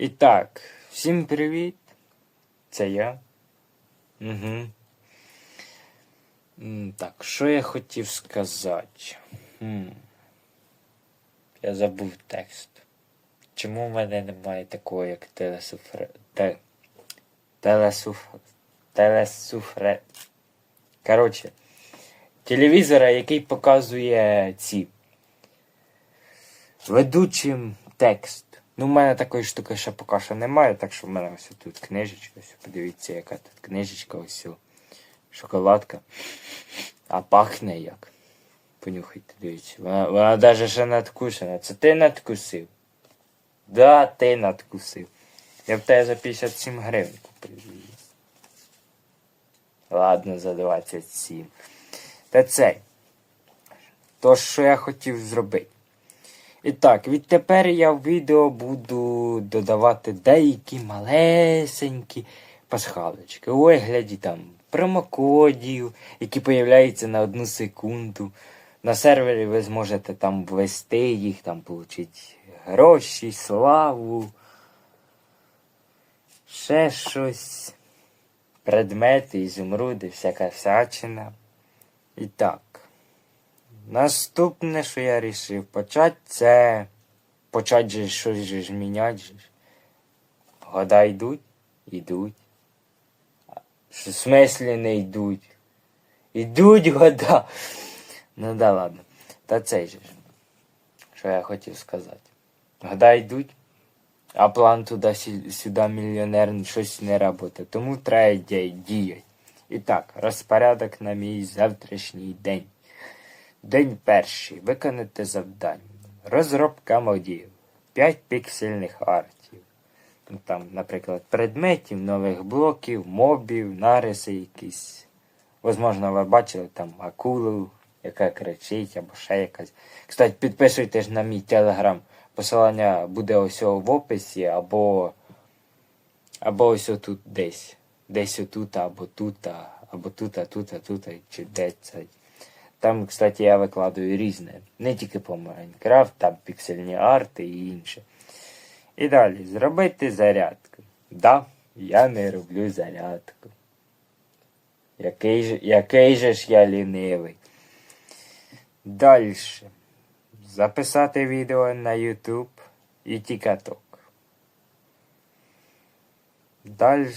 І так, всім привіт. Це я. Угу. Так, що я хотів сказати? Хм. Я забув текст. Чому в мене немає такого, як телесуфре... Те... Телесуф... Телесуфре... Коротше, телевізора, який показує ці ведучим текст. Ну, в мене такої штуки ще поки що немає, так що в мене ось тут книжечка. Ось, подивіться, яка тут книжечка, ось шоколадка. А пахне як. Понюхайте, дивіться. Вона, вона навіть ще надкусена. Це ти надкусив? Да, ти надкусив. Я в тебе за 57 гривень купив. Ладно, за 27. Та цей. То, що я хотів зробити. І так, відтепер я в відео буду додавати деякі малесенькі пасхалочки у вигляді там промокодів, які появляються на одну секунду. На сервері ви зможете там ввести їх, там отримати гроші, славу, ще щось, предмети, ізумруди, всяка всячина. І так. Наступне, що я вирішив почати, це почати же щось же ж міняти. же. Года йдуть, йдуть. В смислі не йдуть? Йдуть года. Ну да ладно. Та же ж. Що я хотів сказати. Года йдуть, а план туди-сюди мільйонер щось не працює. Тому треба діяти. І так, розпорядок на мій завтрашній день. День перший. Виконати завдання. Розробка модів. 5 піксельних артів. Ну, Там, наприклад, предметів, нових блоків, мобів, нариси якісь. Возможно, ви бачили там акулу, яка кричить, або ще якась. Кстати, підписуйтесь на мій телеграм. Посилання буде ось в описі, або, або ось тут десь. Десь отут, або тут, або тут, тут, тут, чи де це. Там, кстати, я викладаю різне. Не тільки по Майнкрафт, там піксельні арти і інше. І далі зробити зарядку. Да, я не роблю зарядку. Який же, який же ж я лінивий. Далі. Записати відео на YouTube і TikTok. Далі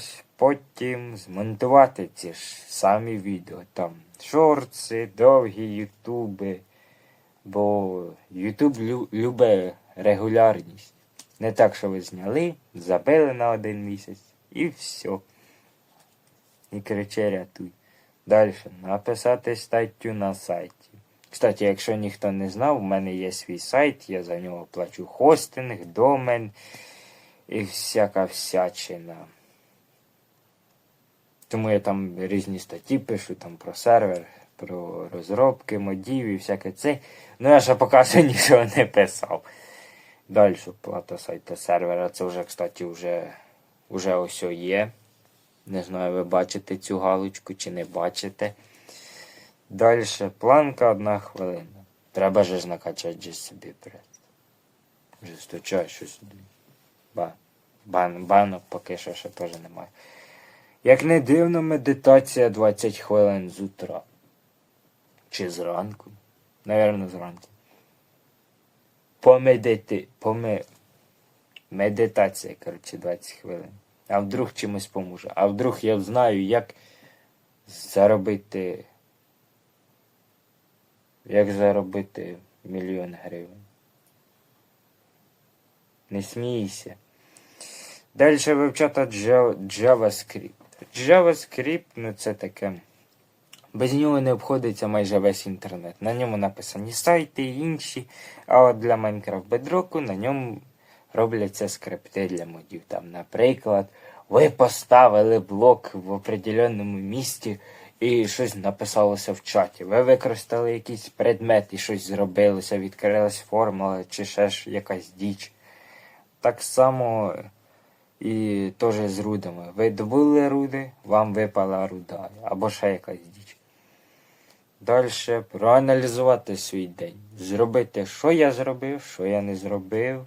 потім змонтувати ці ж самі відео. Там шорти, довгі ютуби. Бо Ютуб лю- любить регулярність. Не так, що ви зняли, забили на один місяць і все. І криче рятуй. Далі написати статтю на сайті. Кстати, якщо ніхто не знав, у мене є свій сайт, я за нього плачу хостинг, домен і всяка всячина. Тому я там різні статті пишу там про сервер, про розробки, модів і всяке це. Ну я ще поки що нічого не писав. Далі плата сайта сервера. Це вже, кстати, вже, вже ось є. Не знаю, ви бачите цю галочку чи не бачите. Далі планка одна хвилина. Треба ж накачати собі прес. Вже стучаю щось. Ба. Бан, банок поки що ще теж немає. Як не дивно, медитація 20 хвилин з утра. Чи зранку? Навірно, зранку. Помедити. Поме... Медитація, коротше, 20 хвилин. А вдруг чимось поможе. А вдруг я знаю, як заробити. Як заробити мільйон гривень. Не смійся. Далі вивчати Java- JavaScript. JavaScript, ну це таке. Без нього не обходиться майже весь інтернет. На ньому написані сайти і інші. А от для Minecraft Bedrock на ньому робляться скрипти для модів. Там, наприклад, ви поставили блок в определеному місці і щось написалося в чаті. Ви використали якийсь предмет і щось зробилося, відкрилась формула чи ще ж якась діч. Так само і теж з рудами. Ви добули руди, вам випала руда, або ще якась діч. Далі проаналізувати свій день. Зробити, що я зробив, що я не зробив.